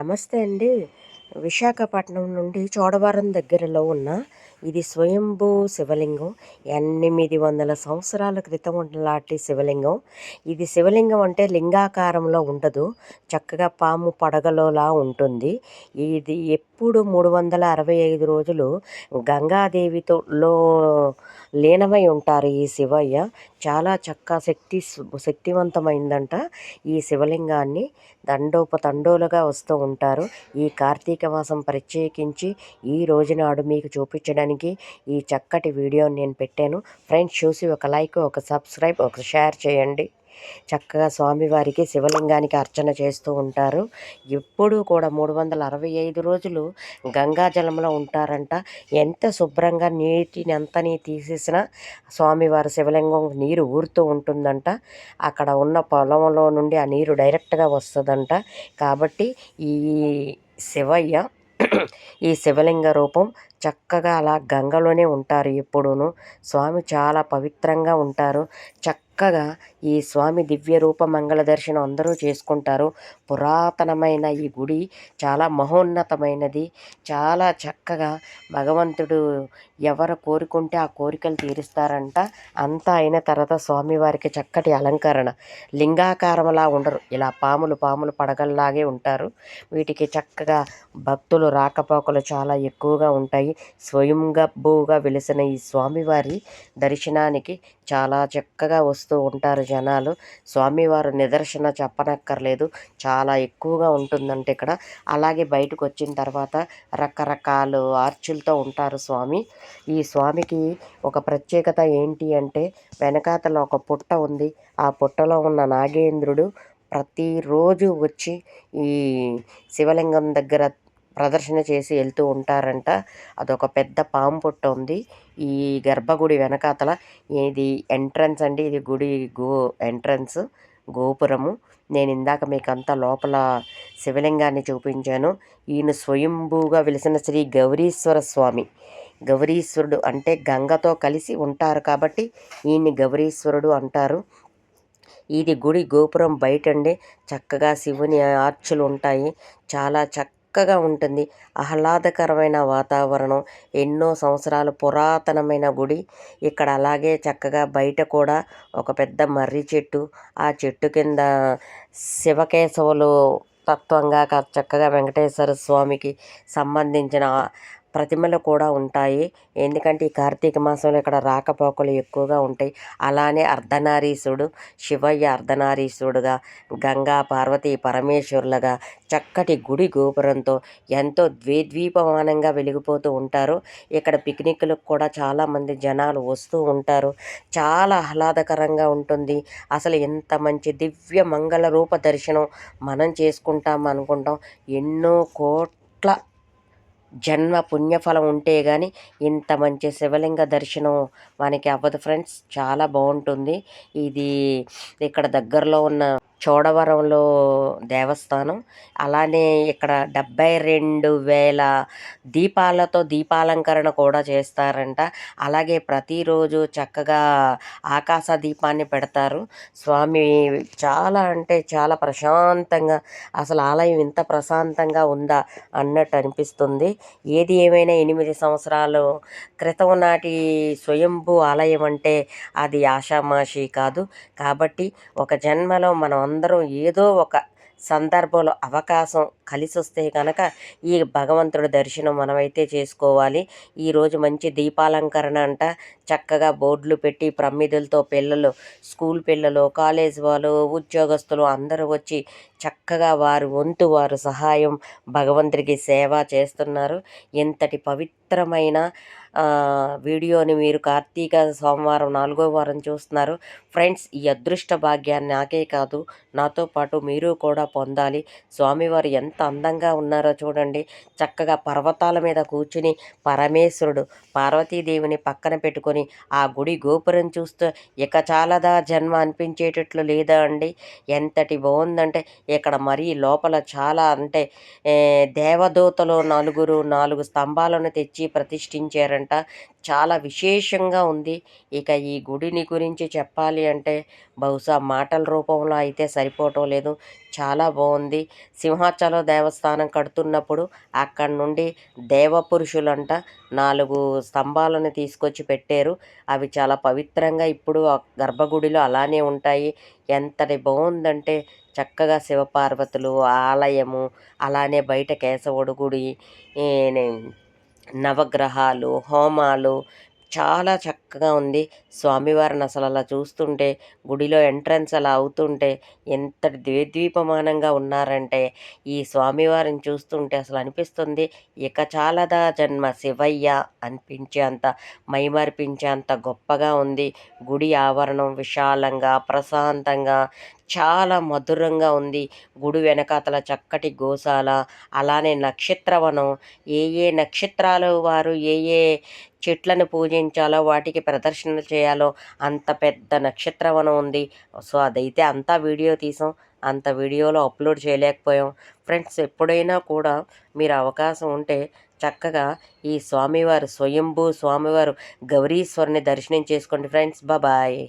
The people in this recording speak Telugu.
నమస్తే అండి. విశాఖపట్నం నుండి చోడవరం దగ్గరలో ఉన్న ఇది స్వయంభూ శివలింగం. ఎనిమిది వందల సంవత్సరాల క్రితం లాంటి శివలింగం. ఇది శివలింగం అంటే లింగాకారంలో ఉండదు. చక్కగా పాము పడగలోలా ఉంటుంది. ఇది ఎప్పుడు మూడు వందల అరవై ఐదు రోజులు గంగాదేవితో లో లీనమై ఉంటారు ఈ శివయ్య. చాలా చక్క శక్తి శక్తివంతమైందంట ఈ శివలింగాన్ని. దండోపతండోలుగా వస్తూ ఉంటారు. ఈ కార్తీక మాసం ప్రత్యేకించి ఈ రోజునాడు మీకు చూపించడానికి ఈ చక్కటి వీడియోని నేను పెట్టాను. ఫ్రెండ్స్ చూసి ఒక లైక్ ఒక సబ్స్క్రైబ్ ఒక షేర్ చేయండి. చక్కగా స్వామివారికి శివలింగానికి అర్చన చేస్తూ ఉంటారు. ఎప్పుడూ కూడా మూడు వందల అరవై ఐదు రోజులు గంగాజలంలో ఉంటారంట. ఎంత శుభ్రంగా నీటిని ఎంతని తీసేసినా స్వామివారి శివలింగం నీరు ఊరుతూ ఉంటుందంట. అక్కడ ఉన్న పొలంలో నుండి ఆ నీరు డైరెక్ట్గా వస్తుందంట. కాబట్టి ఈ శివయ్య ఈ శివలింగ రూపం చక్కగా అలా గంగలోనే ఉంటారు ఎప్పుడూను. స్వామి చాలా పవిత్రంగా ఉంటారు. చక్కగా చక్కగా ఈ స్వామి దివ్య రూప మంగళ దర్శనం అందరూ చేసుకుంటారు. పురాతనమైన ఈ గుడి చాలా మహోన్నతమైనది. చాలా చక్కగా భగవంతుడు ఎవరు కోరుకుంటే ఆ కోరికలు తీరుస్తారంట. అంతా అయిన తర్వాత స్వామివారికి చక్కటి అలంకరణ. లింగాకారంలా ఉండరు. ఇలా పాములు పాములు పడగల్లాగే ఉంటారు. వీటికి చక్కగా భక్తులు రాకపోకలు చాలా ఎక్కువగా ఉంటాయి. స్వయంగబ్బుగా వెలిసిన ఈ స్వామివారి దర్శనానికి చాలా చక్కగా వస్తూ ఉంటారు జనాలు. స్వామివారు నిదర్శన చెప్పనక్కర్లేదు. చాలా ఎక్కువగా ఉంటుందంటే ఇక్కడ. అలాగే బయటకు వచ్చిన తర్వాత రకరకాల ఆర్చులతో ఉంటారు స్వామి. ఈ స్వామికి ఒక ప్రత్యేకత ఏంటి అంటే వెనకాతల ఒక పుట్ట ఉంది. ఆ పుట్టలో ఉన్న నాగేంద్రుడు ప్రతిరోజు వచ్చి ఈ శివలింగం దగ్గర ప్రదర్శన చేసి వెళ్తూ ఉంటారంట. అదొక పెద్ద పాము పుట్ట ఉంది. ఈ గర్భగుడి వెనకాతల ఇది ఎంట్రన్స్ అండి. ఇది గుడి గో ఎంట్రన్స్ గోపురము. నేను ఇందాక మీకు అంతా లోపల శివలింగాన్ని చూపించాను. ఈయన స్వయంభూగా వెలిసిన శ్రీ గౌరీశ్వర స్వామి. గౌరీశ్వరుడు అంటే గంగతో కలిసి ఉంటారు కాబట్టి ఈయన్ని గౌరీశ్వరుడు అంటారు. ఇది గుడి గోపురం బయట అండి చక్కగా శివుని ఆర్చులు ఉంటాయి. చాలా చక్క చక్కగా ఉంటుంది. ఆహ్లాదకరమైన వాతావరణం ఎన్నో సంవత్సరాలు పురాతనమైన గుడి. ఇక్కడ అలాగే చక్కగా బయట కూడా ఒక పెద్ద మర్రి చెట్టు ఆ చెట్టు కింద శివకేశవులు తత్వంగా చక్కగా వెంకటేశ్వర స్వామికి సంబంధించిన ప్రతిమలు కూడా ఉంటాయి. ఎందుకంటే ఈ కార్తీక మాసంలో ఇక్కడ రాకపోకలు ఎక్కువగా ఉంటాయి. అలానే అర్ధనారీసుడు శివయ్య అర్ధనారీసుడుగా గంగా పార్వతి పరమేశ్వరులుగా చక్కటి గుడి గోపురంతో ఎంతో ద్వేద్వీపమానంగా వెలిగిపోతూ ఉంటారు. ఇక్కడ పిక్నిక్లకు కూడా చాలామంది జనాలు వస్తూ ఉంటారు. చాలా ఆహ్లాదకరంగా ఉంటుంది. అసలు ఎంత మంచి దివ్య మంగళ రూప దర్శనం మనం చేసుకుంటాం అనుకుంటాం. ఎన్నో కోట్ల జన్మ పుణ్యఫలం ఉంటే కానీ ఇంత మంచి శివలింగ దర్శనం మనకి అవ్వదు ఫ్రెండ్స్. చాలా బాగుంటుంది. ఇది ఇక్కడ దగ్గరలో ఉన్న చోడవరంలో దేవస్థానం. అలానే ఇక్కడ డెబ్బై రెండు వేల దీపాలతో దీపాలంకరణ కూడా చేస్తారంట. అలాగే ప్రతిరోజు చక్కగా ఆకాశ దీపాన్ని పెడతారు. స్వామి చాలా అంటే చాలా ప్రశాంతంగా అసలు ఆలయం ఇంత ప్రశాంతంగా ఉందా అన్నట్టు అనిపిస్తుంది. ఏది ఏమైనా ఎనిమిది సంవత్సరాలు క్రితం నాటి స్వయంభూ ఆలయం అంటే అది ఆషామాషి కాదు. కాబట్టి ఒక జన్మలో మనం అందరం ఏదో ఒక సందర్భంలో అవకాశం కలిసి వస్తే కనుక ఈ భగవంతుడి దర్శనం మనమైతే చేసుకోవాలి. ఈరోజు మంచి దీపాలంకరణ అంట. చక్కగా బోర్డులు పెట్టి ప్రమిదలతో పిల్లలు స్కూల్ పిల్లలు కాలేజ్ వాళ్ళు ఉద్యోగస్తులు అందరూ వచ్చి చక్కగా వారు వంతు వారు సహాయం భగవంతుడికి సేవ చేస్తున్నారు. ఎంతటి పవిత్రమైన వీడియోని మీరు కార్తీక సోమవారం నాలుగో వారం చూస్తున్నారు. ఫ్రెండ్స్ ఈ అదృష్ట భాగ్యాన్ని నాకే కాదు నాతో పాటు మీరు కూడా పొందాలి. స్వామివారు ఎంత అందంగా ఉన్నారో చూడండి. చక్కగా పర్వతాల మీద కూర్చుని పరమేశ్వరుడు పార్వతీదేవిని పక్కన పెట్టుకొని ఆ గుడి గోపురం చూస్తూ ఇక చాలాదా జన్మ అనిపించేటట్లు లేదా అండి? ఎంతటి బాగుందంటే ఇక్కడ మరీ లోపల చాలా అంటే దేవదూతలు నలుగురు నాలుగు స్తంభాలను తెచ్చి ప్రతిష్ఠించారండి. అంట. చాలా విశేషంగా ఉంది. ఇక ఈ గుడిని గురించి చెప్పాలి అంటే బహుశా మాటల రూపంలో అయితే సరిపోవటం లేదు. చాలా బాగుంది. సింహాచలం దేవస్థానం కడుతున్నప్పుడు అక్కడి నుండి దేవపురుషులంట నాలుగు స్తంభాలను తీసుకొచ్చి పెట్టారు. అవి చాలా పవిత్రంగా ఇప్పుడు ఆ గర్భగుడిలో అలానే ఉంటాయి. ఎంతటి బాగుందంటే చక్కగా శివపార్వతులు ఆలయము అలానే బయట కేశవుడు గుడి నవగ్రహాలు హోమాలు చాలా చక్కగా ఉంది. స్వామివారిని అసలు అలా చూస్తుంటే గుడిలో ఎంట్రన్స్ అలా అవుతుంటే ఎంత ద్వేద్వీపమానంగా ఉన్నారంటే ఈ స్వామివారిని చూస్తుంటే అసలు అనిపిస్తుంది. ఇక చాలదా జన్మ శివయ్య అనిపించే అంత మైమర్పించే అంత గొప్పగా ఉంది. గుడి ఆవరణం విశాలంగా ప్రశాంతంగా చాలా మధురంగా ఉంది. గుడి వెనకాతల చక్కటి గోశాల అలానే నక్షత్రవనం. ఏ ఏ నక్షత్రాలు వారు ఏ ఏ చెట్లను పూజించాలో వాటికి ప్రదర్శనలు చేయాలో అంత పెద్ద నక్షత్రవనం ఉంది. సో అదైతే అంతా వీడియో తీసాం. అంత వీడియోలో అప్లోడ్ చేయలేకపోయాం. ఫ్రెండ్స్ ఎప్పుడైనా కూడా మీరు అవకాశం ఉంటే చక్కగా ఈ స్వామివారు స్వయంభూ స్వామివారు గౌరీశ్వరిని దర్శనం చేసుకోండి. Friends bye